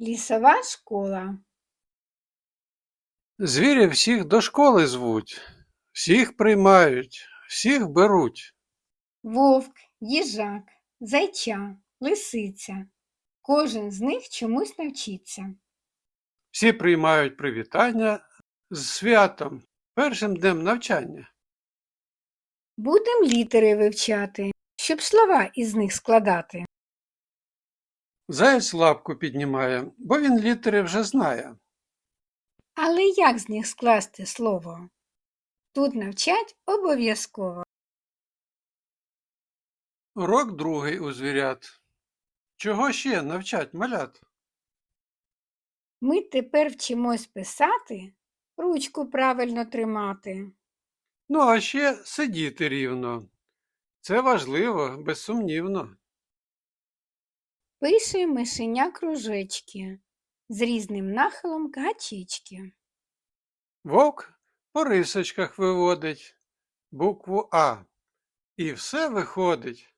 Лісова школа. Звірів всіх до школи звуть, всіх приймають, всіх беруть. Вовк, їжак, зайча, лисиця. Кожен з них чомусь навчиться. Всі приймають привітання з святом, першим днем навчання. Будем літери вивчати, щоб слова із них складати. Заєць лапку піднімає, бо він літери вже знає. Але як з них скласти слово? Тут навчать обов'язково. Урок другий у звірят. Чого ще навчать малят? Ми тепер вчимось писати, ручку правильно тримати. Ну, а ще сидіти рівно. Це важливо, безсумнівно. Пише мишеня кружечки з різним нахилом гачички. Вовк по рисочках виводить букву А. І все виходить.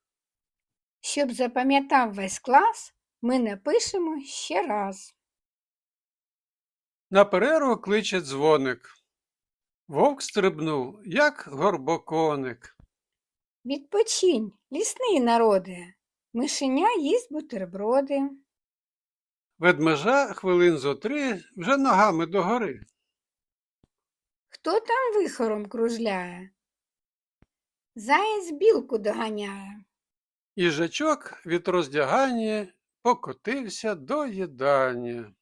Щоб запам'ятав весь клас, ми напишемо ще раз. На перерву кличе дзвоник. Вовк стрибнув, як горбоконик. Відпочинь, лісний народе. Мишеня їсть бутерброди. Ведмежа хвилин зо три вже ногами догори. Хто там вихором кружляє? Заєць білку доганяє. Їжачок від роздягання покотився до їдання.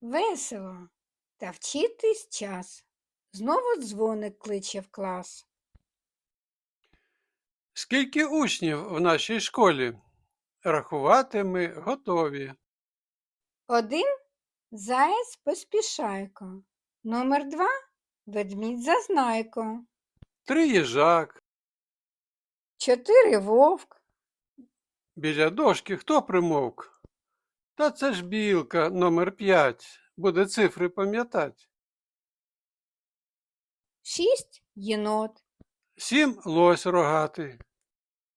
Весело. Та вчитись час. Знову дзвоник кличе в клас. Скільки учнів в нашій школі? Рахувати ми готові. Один заєць поспішайко. Номер два ведмідь зазнайко. Три їжак. Чотири вовк. Біля дошки хто примовк? Та це ж білка номер п'ять. Буде цифри пам'ятать. Шість єнот. Сім лось рогатий.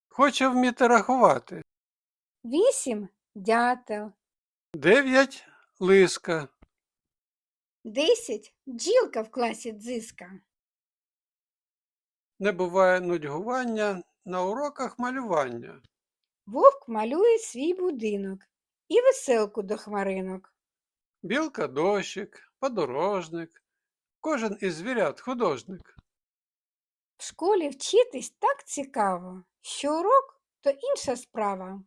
Хоче вміти рахувати. Вісім дятел. Дев'ять лиска. Десять бджілка в класі дзиска. Не буває нудьгування на уроках малювання. Вовк малює свій будинок і веселку до хмаринок. Білка дощик, подорожник. Кожен із звірят художник. В школі вчитись так цікаво, що урок то інша справа.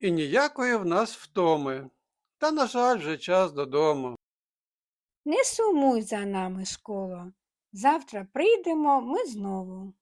І ніякої в нас втоми. Та, на жаль, вже час додому. Не сумуй за нами, школо. Завтра прийдемо ми знову.